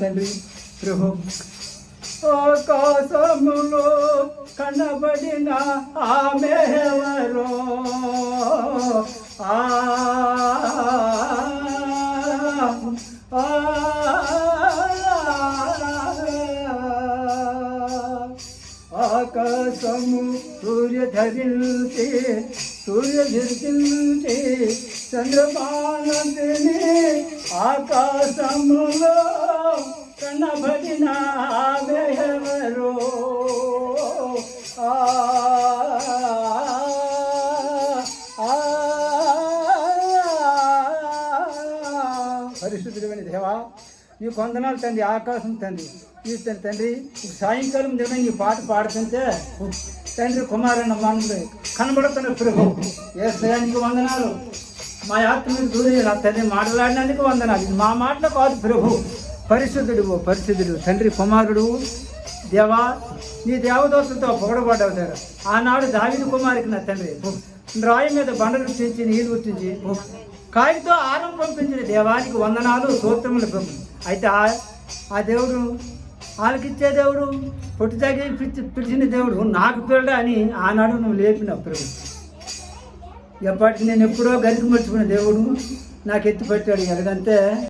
తండ్రి ప్రభు. ఆకాశములో కనబడిన ఆమె ఎవరో? ఆ ఆకాశము సూర్య ధరించి సూర్య ధరించి చంద్రమానందిని ఆకాశములో కనబడిన ఆమె ఎవరో ఆ, దేవా నీ కొందనాలు తండ్రి ఆకాశం తండ్రి ఈ తండ్రి సాయంకాలం దేవుడు నీ పాట పాడుతుంటే తండ్రి కుమారన్న మనసు కనబడుతున్న ప్రభు ఏ స్థాయికి వందనాలు మా ఆత్మ దూరి నా తండ్రి మాట్లాడినందుకు వందనాలు. మా మాటలు కాదు ప్రభు. పరిశుద్ధుడు పరిశుద్ధుడు తండ్రి కుమారుడు. దేవా నీ దేవదోతులతో పొగడబడ్డావు దేవ ఆనాడు దావిని కుమారికి నా తండ్రి. రాయి మీద బండలు తెచ్చి నీళ్ళు గుర్తించి కాగితో ఆరం పంపించిన దేవానికి వందనాలు సూత్రములు ప్రభు. అయితే ఆ ఆ దేవుడు వాళ్ళకిచ్చే దేవుడు పొట్టి తగ్గి పిచ్చి పిలిచిన దేవుడు నాకు పిల్లడా అని ఆనాడు నువ్వు లేపిన ప్రభు. ఎప్పటికి నేను ఎప్పుడో గరికి మర్చిపోయిన దేవుడు నాకు ఎత్తిపెట్టాడు ఎలాగంటే